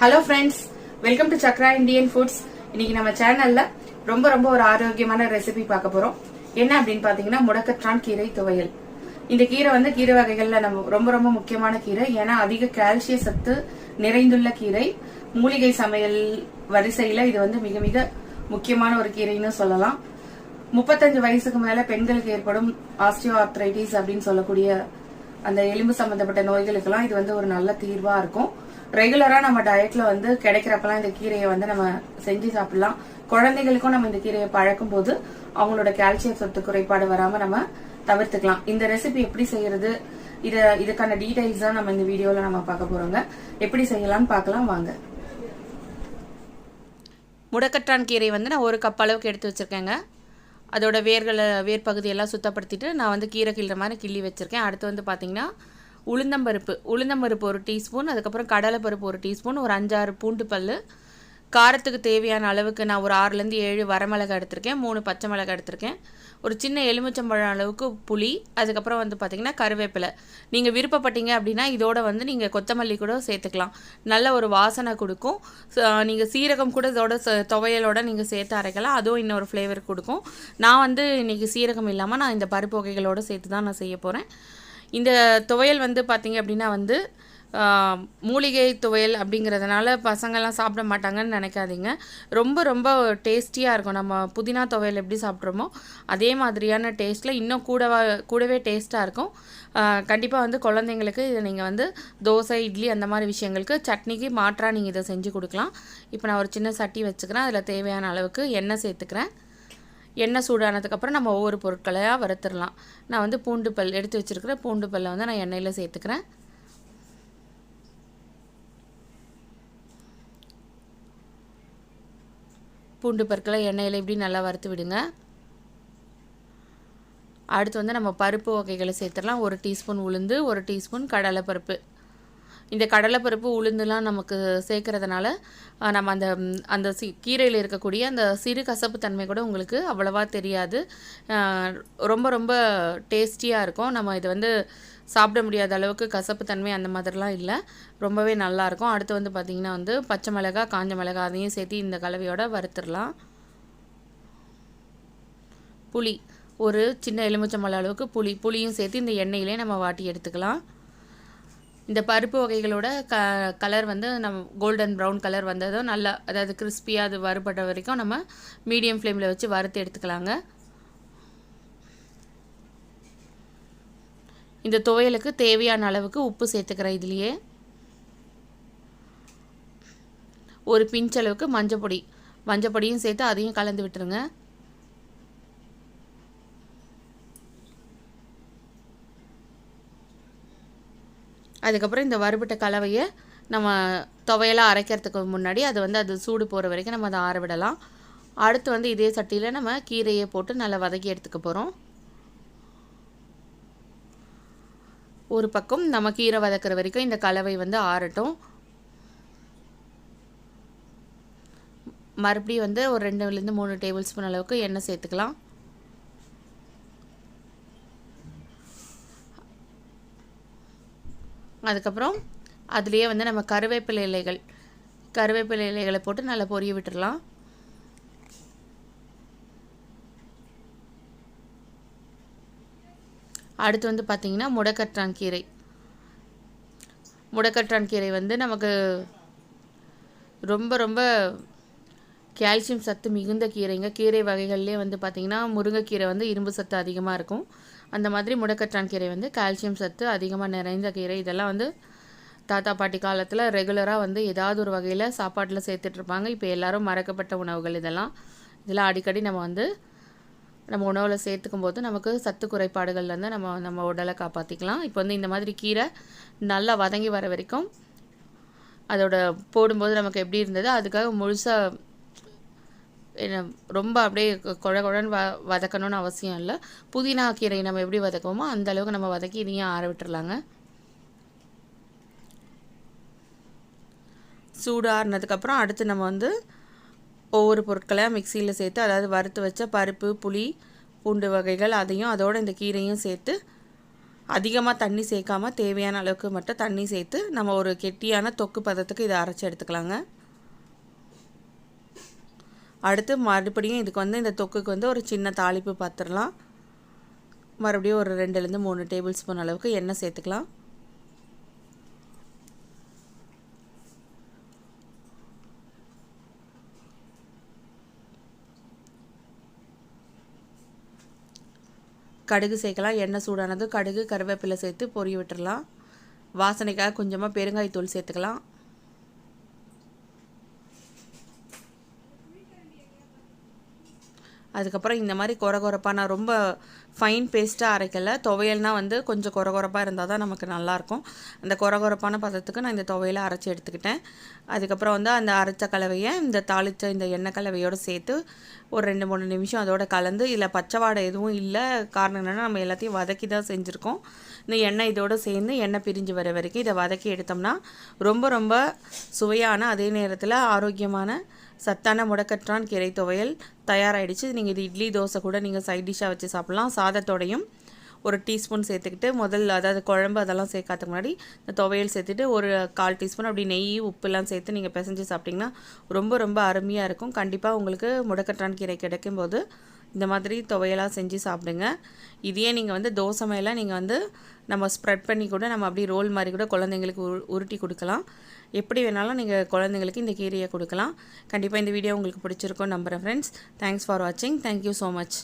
Hello friends welcome to Chakra Indian foods இன்னைக்கு நம்ம சேனல்ல ரொம்ப ரொம்ப ஒரு ஆரோக்கியமான ரெசிபி பார்க்க போறோம். என்ன அப்படின்னு பாத்தீங்கன்னா முடக்கற்றான் கீரை துவையல். இந்த கீரை வந்து கீரை வகைகள்ல நம்ம ரொம்ப ரொம்ப முக்கியமான கீரை. ஏன்னா அதிக கால்சிய சத்து நிறைந்துள்ள கீரை. மூலிகை சமையல் வரிசையில இது வந்து மிக மிக முக்கியமான ஒரு கீரைன்னு சொல்லலாம். முப்பத்தஞ்சு வயசுக்கு மேல பெண்களுக்கு ஏற்படும் ஆஸ்டியோ ஆர்த்ரைட்டிஸ் அப்படின்னு சொல்லக்கூடிய அந்த எலும்பு சம்பந்தப்பட்ட நோய்களுக்கெல்லாம் இது வந்து ஒரு நல்ல தீர்வா இருக்கும். ரெகுலரா நம்ம டயட்ல வந்து கிடைக்கிறப்பெல்லாம் இந்த கீரையை வந்து நம்ம செஞ்சு சாப்பிடலாம். குழந்தைகளுக்கும் நம்ம இந்த கீரையை பழக்கும் போது அவங்களோட கால்சியம் சத்து குறைபாடு வராம நம்ம தவிர்த்துக்கலாம். இந்த ரெசிபி எப்படி செய்யறது? இத இதுக்கான டீடைல்ஸ் தான் நம்ம இந்த வீடியோல நம்ம பார்க்க போறோங்க. எப்படி செய்யலாம்னு பார்க்கலாம் வாங்க. முடக்கற்றான் கீரை வந்து நான் ஒரு கப் அளவுக்கு எடுத்து வச்சிருக்கேங்க. அதோட வேர்களை வேர் பகுதியெல்லாம் சுத்தப்படுத்திட்டு நான் வந்து கீரை கிள்ளுற மாதிரி கிள்ளி வச்சுருக்கேன். அடுத்து வந்து பார்த்தீங்கன்னா உளுந்தம்பருப்பு உளுந்தம்பருப்பு ஒரு டீஸ்பூன் அதுக்கப்புறம் கடலைப்பருப்பு ஒரு டீஸ்பூன் ஒரு அஞ்சாறு பூண்டு பல் காரத்துக்கு தேவையான அளவுக்கு நான் ஒரு ஆறுலேருந்து ஏழு வரமிளகா எடுத்திருக்கேன் மூணு பச்சை மிளகா எடுத்திருக்கேன். ஒரு சின்ன எலுமிச்சம்பழம் அளவுக்கு புளி அதுக்கப்புறம் வந்து பார்த்திங்கன்னா கருவேப்பிலை. நீங்கள் விருப்பப்பட்டீங்க அப்படின்னா இதோட வந்து நீங்கள் கொத்தமல்லி கூட சேர்த்துக்கலாம். நல்ல ஒரு வாசனை கொடுக்கும். நீங்கள் சீரகம் கூட இதோட துவையலோட நீங்கள் சேர்த்து அரைக்கலாம். அதுவும் இன்னொரு ஃப்ளேவர் கொடுக்கும். நான் வந்து இன்றைக்கி சீரகம் இல்லாமல் நான் இந்த பருப்பு வகைகளோடு சேர்த்து தான் நான் செய்ய போகிறேன் இந்த துவையல் வந்து பார்த்தீங்க அப்படின்னா வந்து மூலிகை துவையல் அப்படிங்கிறதுனால பசங்கள்லாம் சாப்பிட மாட்டாங்கன்னு நினைக்காதீங்க. ரொம்ப ரொம்ப டேஸ்டியாக இருக்கும். நம்ம புதினா துவையல் எப்படி சாப்பிட்றோமோ அதே மாதிரியான டேஸ்ட்டில் இன்னும் கூடவா கூடவே டேஸ்ட்டாக இருக்கும். கண்டிப்பாக வந்து குழந்தைங்களுக்கு இதை நீங்கள் வந்து தோசை இட்லி அந்த மாதிரி விஷயங்களுக்கு சட்னிக்கு மாற்றாக நீங்கள் இதை செஞ்சு கொடுக்கலாம். இப்போ நான் ஒரு சின்ன சட்டி வச்சுக்கிறேன். அதில் தேவையான அளவுக்கு எண்ணெய் சேர்த்துக்கிறேன். எண்ணெய் சூடானதுக்கப்புறம் நம்ம ஒவ்வொரு பொருட்களையாக வறுத்துடலாம். நான் வந்து பூண்டு பல் எடுத்து வச்சிருக்கிற பூண்டு பல்லை வந்து நான் எண்ணெயில் சேர்த்துக்கிறேன். பூண்டு பற்களை எண்ணெயில் இப்படி நல்லா வறுத்து விடுங்க. அடுத்து வந்து நம்ம பருப்பு வகைகளை சேர்த்துடலாம். ஒரு டீஸ்பூன் உளுந்து ஒரு டீஸ்பூன் கடலைப்பருப்பு. இந்த கடலைப்பருப்பு உளுந்துலாம் நமக்கு சேர்க்கறதுனால நம்ம அந்த அந்த சி கீரையில் இருக்கக்கூடிய அந்த சிறு கசப்பு தன்மை கூட உங்களுக்கு அவ்வளவா தெரியாது. ரொம்ப ரொம்ப டேஸ்டியாக இருக்கும். நம்ம இது வந்து சாப்பிட முடியாத அளவுக்கு கசப்பு தன்மை அந்த மாதிரிலாம் இல்லை. ரொம்பவே நல்லாயிருக்கும் அடுத்து வந்து பார்த்திங்கன்னா வந்து பச்சை மிளகா காஞ்ச மிளகா அதையும் சேர்த்து இந்த கலவையோட வறுத்துடலாம். புளி. ஒரு சின்ன எலுமிச்சம்பழ அளவுக்கு புளி. புளியும் சேர்த்து இந்த எண்ணெயிலே நம்ம வாட்டி எடுத்துக்கலாம். இந்த பருப்பு வகைகளோட க கலர் வந்து நம்ம கோல்டன் ப்ரௌன் கலர் வந்ததும் நல்லா அதாவது கிறிஸ்பியாக அது வறுபட்ட வரைக்கும் நம்ம மீடியம் ஃப்ளேமில் வச்சு வறுத்து எடுத்துக்கலாங்க. இந்த துவையலுக்கு தேவையான அளவுக்கு உப்பு சேர்த்துக்கிறேன் இதுலேயே. ஒரு பிஞ்ச் அளவுக்கு மஞ்சப்பொடி மஞ்சப்பொடியும் சேர்த்து அதையும் கலந்து விட்டுருங்க. அதுக்கப்புறம் இந்த வறுபட்ட கலவையை நம்ம துவையெல்லாம் அரைக்கிறதுக்கு முன்னாடி அது வந்து அது சூடு போகிற வரைக்கும் நம்ம அதை ஆற விடலாம். அடுத்து வந்து இதே சட்டியில் நம்ம கீரையை போட்டு நல்லா வதக்கி எடுத்துக்க போகிறோம் ஒரு பக்கம் நம்ம கீரை வதக்கிற வரைக்கும் இந்த கலவை வந்து ஆறட்டும். மறுபடியும் வந்து ஒரு ரெண்டுலேருந்து மூணு டேபிள் ஸ்பூன் அளவுக்கு எண்ணெய் சேர்த்துக்கலாம். அதுக்கப்புறம் அதுலேயே வந்து நம்ம கருவேப்பிலை இலைகள் கருவேப்பிலை இலைகளை போட்டு நல்லா பொரிய விட்டுடலாம் அடுத்து வந்து பார்த்திங்கன்னா முடக்கற்றான் கீரை. முடக்கற்றான் கீரை வந்து நமக்கு ரொம்ப ரொம்ப கால்சியம் சத்து மிகுந்த கீரைங்க. கீரை வகைகள்லேயே வந்து பார்த்திங்கன்னா முருங்கைக்கீரை வந்து இரும்பு சத்து அதிகமாக இருக்கும். அந்த மாதிரி முடக்கற்றான் கீரை வந்து கால்சியம் சத்து அதிகமாக நிறைந்த கீரை. இதெல்லாம் வந்து தாத்தா பாட்டி காலத்தில் ரெகுலராக வந்து ஏதாவது ஒரு வகையில் சாப்பாட்டில் சேர்த்துட்ருப்பாங்க இப்போ எல்லோரும் மறக்கப்பட்ட உணவுகள் இதெல்லாம். இதெல்லாம் அடிக்கடி நம்ம வந்து நம்ம உணவில் சேர்த்துக்கும் போது நமக்கு சத்து குறைபாடுகள்லேருந்து நம்ம நம்ம உடலை காப்பாற்றிக்கலாம் இப்போ வந்து இந்த மாதிரி கீரை நல்லா வதங்கி வர வரைக்கும் அதோட போடும்போது நமக்கு எப்படி இருந்தது? அதுக்காக முழுசாக ரொம்ப அப்படியே குழ குழன்னு வ வதக்கணும்னு அவசியம் இல்லை. புதினா கீரை நம்ம எப்படி வதக்குவோமோ அந்த அளவுக்கு நம்ம வதக்கி இதையும் ஆற விட்டுறலாங்க. சூடு ஆறுனதுக்கப்புறம் அடுத்து நம்ம வந்து ஒவ்வொரு பொருட்களையும் மிக்சியில் சேர்த்து அதாவது வறுத்து வச்ச பருப்பு புளி பூண்டு வகைகள் அதையும் அதோட இந்த கீரையும் சேர்த்து அதிகமாக தண்ணி சேர்க்காம தேவையான அளவுக்கு மட்டும் தண்ணி சேர்த்து நம்ம ஒரு கெட்டியான தொக்கு பதத்துக்கு இதை அரைச்சி எடுத்துக்கலாங்க. அடுத்து மறுபடியும் இதுக்கு வந்து இந்த தொக்குக்கு வந்து ஒரு சின்ன தாளிப்பு பார்த்துடலாம் மறுபடியும் ஒரு ரெண்டுலேருந்து மூணு டேபிள் ஸ்பூன் அளவுக்கு எண்ணெய் சேர்த்துக்கலாம். கடுகு சேர்க்கலாம். எண்ணெய் சூடானது கடுகு கருவேப்பிலை சேர்த்து பொரிய விட்டுடலாம் வாசனைக்காக கொஞ்சமாக பெருங்காயத்தூள் சேர்த்துக்கலாம். அதுக்கப்புறம் இந்த மாதிரி கொர குறைப்பாக நான் ரொம்ப ஃபைன் பேஸ்ட்டாக அரைக்கலை. துவையல்னால் வந்து கொஞ்சம் கொர கொரப்பாக இருந்தால் தான் நமக்கு நல்லாயிருக்கும் அந்த கொர கொரப்பான பதத்துக்கு நான் இந்த துவையலை அரைச்சி எடுத்துக்கிட்டேன். அதுக்கப்புறம் வந்து அந்த அரைச்ச கலவையை இந்த தாளித்த இந்த எண்ணெய் கலவையோடு சேர்த்து ஒரு ரெண்டு மூணு நிமிஷம் அதோட கலந்து இல்லை பச்சை வாடை எதுவும் இல்லை. காரணம் என்னென்னா நம்ம எல்லாத்தையும் வதக்கி தான் செஞ்சுருக்கோம். இந்த எண்ணெய் இதோடு சேர்ந்து எண்ணெய் பிரிஞ்சு வர வரைக்கும் இதை வதக்கி எடுத்தோம்னா ரொம்ப ரொம்ப சுவையான அதே நேரத்தில் ஆரோக்கியமான சத்தான முடக்கற்றான் கீரை துவையல் தயாராகிடுச்சு நீங்கள் இது இட்லி தோசை கூட நீங்கள் சைட் டிஷ்ஷாக வச்சு சாப்பிட்லாம். சாதத்தோடையும் ஒரு டீஸ்பூன் சேர்த்துக்கிட்டு முதல்ல அதாவது குழம்பு அதெல்லாம் சேர்க்காததுக்கு முன்னாடி இந்த துவையல் சேர்த்துட்டு ஒரு கால் டீஸ்பூன் அப்படி நெய் உப்புலாம் சேர்த்து நீங்கள் பிசைஞ்சு சாப்பிட்டிங்கன்னா ரொம்ப ரொம்ப அருமையாக இருக்கும். கண்டிப்பாக உங்களுக்கு முடக்கற்றான் கீரை கிடைக்கும்போது இந்த மாதிரி துவையெல்லாம் செஞ்சு சாப்பிடுங்க. இதையே நீங்கள் வந்து தோசை மேலே நீங்கள் வந்து நம்ம ஸ்ப்ரெட் பண்ணி கூட நம்ம அப்படியே ரோல் மாதிரி கூட குழந்தைங்களுக்கு உரு உருட்டி கொடுக்கலாம். எப்படி வேணாலும் நீங்கள் குழந்தைங்களுக்கு இந்த கீரையை கொடுக்கலாம். கண்டிப்பாக இந்த வீடியோ உங்களுக்கு பிடிச்சிருக்கும் நம்புகிறேன் ஃப்ரெண்ட்ஸ் தேங்க்ஸ் ஃபார் வாட்சிங் தேங்க்யூ ஸோ மச்